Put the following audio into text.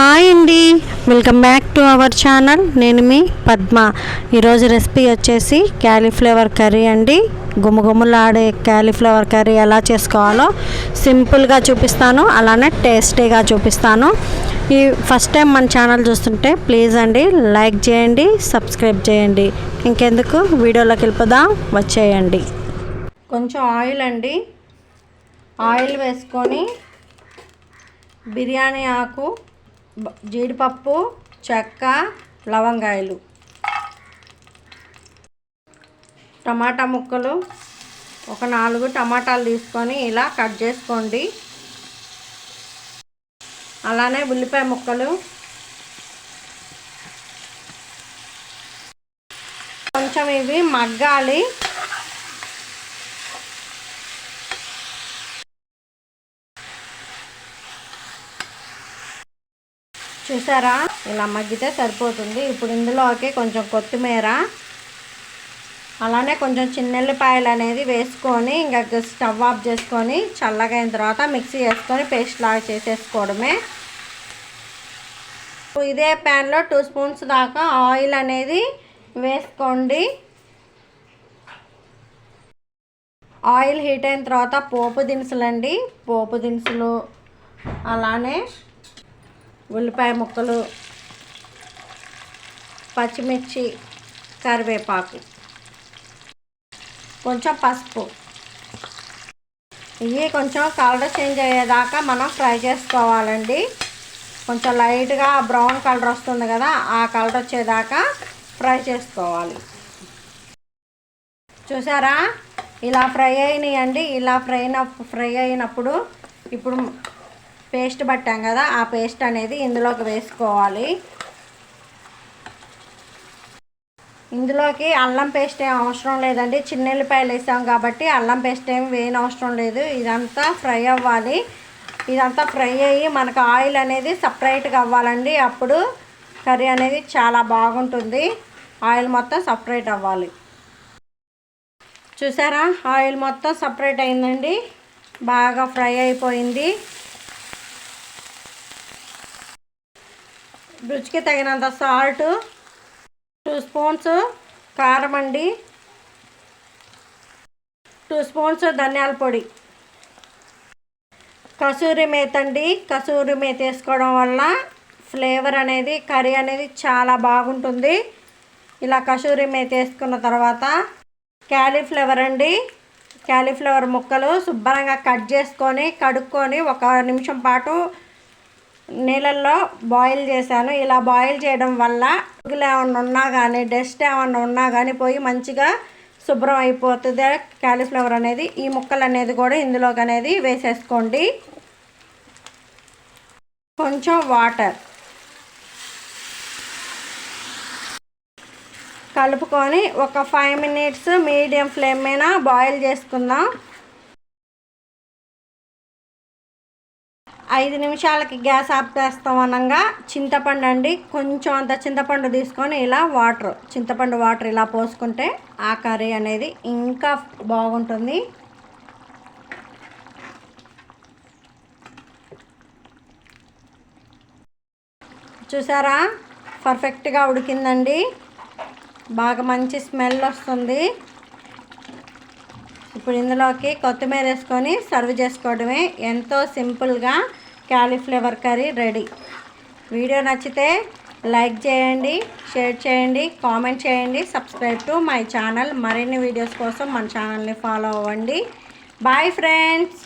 Hi అండి. Welcome back to our channel నేను మీ పద్మ. ఈరోజు రెసిపీ వచ్చేసి క్యాలీఫ్లవర్ కర్రీ అండి. గుమగుమలాడే క్యాలీఫ్లవర్ కర్రీ ఎలా చేసుకోవాలో సింపుల్గా చూపిస్తాను. అలానే టేస్టీగా చూపిస్తాను. ఈ ఫస్ట్ టైం మన ఛానల్ చూస్తుంటే ప్లీజ్ అండి లైక్ చేయండి సబ్స్క్రైబ్ చేయండి. ఇంకెందుకు? వీడియోలోకి వెళ్ళిపోదాం. వచ్చేయండి. కొంచెం ఆయిల్ అండి. ఆయిల్ వేసుకొని బిర్యానీ ఆకు జీడిపప్పు చెక్క లవంగాయలు. టమాటా ముక్కలు ఒక నాలుగు టమాటాలు తీసుకొని ఇలా కట్ చేసుకోండి. అలానే ఉల్లిపాయ ముక్కలు. కొంచెం ఇవి మగ్గాలి. చూసారా? ఇలా మగ్గితే సరిపోతుంది. ఇప్పుడు ఇందులోకి కొంచెం కొత్తిమీర అలానే కొంచెం చిన్నెల్లిపాయలు అనేది వేసుకొని ఇంకా స్టవ్ ఆఫ్ చేసుకొని చల్లగా అయిన తర్వాత మిక్సీ వేసుకొని పేస్ట్ లాగా చేసేసుకోవడమే. ఇదే ప్యాన్లో టూ స్పూన్స్ దాకా ఆయిల్ అనేది వేసుకోండి. ఆయిల్ హీట్ అయిన తర్వాత పోపు దినుసులు అండి పోపు దినుసులు అలానే ఉల్లిపాయ ముక్కలు పచ్చిమిర్చి కరివేపాకు. కొంచెం పసుపు. ఇవి కొంచెం కలర్ చేంజ్ అయ్యేదాకా మనం ఫ్రై చేసుకోవాలండి. కొంచెం లైట్గా బ్రౌన్ కలర్ వస్తుంది కదా ఆ కలర్ వచ్చేదాకా ఫ్రై చేసుకోవాలి. చూసారా? ఇలా ఫ్రై అయినాయండి. ఇలా ఫ్రై అయిన ఫ్రై అయినప్పుడు ఇప్పుడు పేస్ట్ పట్టాం కదా ఆ పేస్ట్ అనేది ఇందులోకి వేసుకోవాలి. ఇందులోకి అల్లం పేస్ట్ ఏం అవసరం లేదండి. చిన్న ఎల్లిపాయలు వేసాం కాబట్టి అల్లం పేస్ట్ ఏమి వేయని అవసరం లేదు. ఇదంతా ఫ్రై అవ్వాలి. ఇదంతా ఫ్రై అయ్యి మనకు ఆయిల్ అనేది సపరేట్గా అవ్వాలండి. అప్పుడు కర్రీ అనేది చాలా బాగుంటుంది. ఆయిల్ మొత్తం సపరేట్ అవ్వాలి. చూసారా? ఆయిల్ మొత్తం సపరేట్ అయిందండి. బాగా ఫ్రై అయిపోయింది. రుచికి తగినంత సాల్ట్ టూ స్పూన్స్ కారం అండి టూ స్పూన్స్ ధనియాల పొడి. కసూరి మేత అండి కసూరి మేత వేసుకోవడం వల్ల ఫ్లేవర్ అనేది కర్రీ అనేది చాలా బాగుంటుంది. ఇలా కసూరి మేత వేసుకున్న తర్వాత క్యాలీఫ్లవర్ అండి క్యాలీఫ్లవర్ ముక్కలు శుభ్రంగా కట్ చేసుకొని కడుక్కొని ఒక నిమిషం పాటు నీళ్ళల్లో బాయిల్ చేశాను. ఇలా బాయిల్ చేయడం వల్ల పురుగులు ఏమన్నా ఉన్నా కానీ డస్ట్ ఏమన్నా ఉన్నా కానీ పోయి మంచిగా శుభ్రం అయిపోతుంది. క్యాలీఫ్లవర్ అనేది ఈ ముక్కలు అనేది కూడా ఇందులోకి అనేది వేసేసుకోండి. కొంచెం వాటర్ కలుపుకొని ఒక ఫైవ్ మినిట్స్ మీడియం ఫ్లేమ్ మీద బాయిల్ చేసుకుందాం. ఐదు నిమిషాలకి గ్యాస్ ఆఫ్ చేస్తాం అనగా చింతపండు అండి. కొంచెం అంత చింతపండు తీసుకొని ఇలా వాటర్ చింతపండు వాటర్ ఇలా పోసుకుంటే ఆ కర్రీ అనేది ఇంకా బాగుంటుంది. చూసారా? పర్ఫెక్ట్గా ఉడికిందండి. బాగా మంచి స్మెల్ వస్తుంది. ఇప్పుడు ఇందులోకి కొత్తిమీర వేసుకొని సర్వ్ చేసుకోవడమే ఎంతో సింపుల్గా క్యాలీఫ్లవర్ కర్రీ రెడీ. వీడియో నచ్చితే లైక్ చేయండి షేర్ చేయండి కామెంట్ చేయండి సబ్స్క్రైబ్ టు మై ఛానల్. మరిన్ని వీడియోస్ కోసం మన ఛానల్ని ఫాలో అవ్వండి. Bye friends!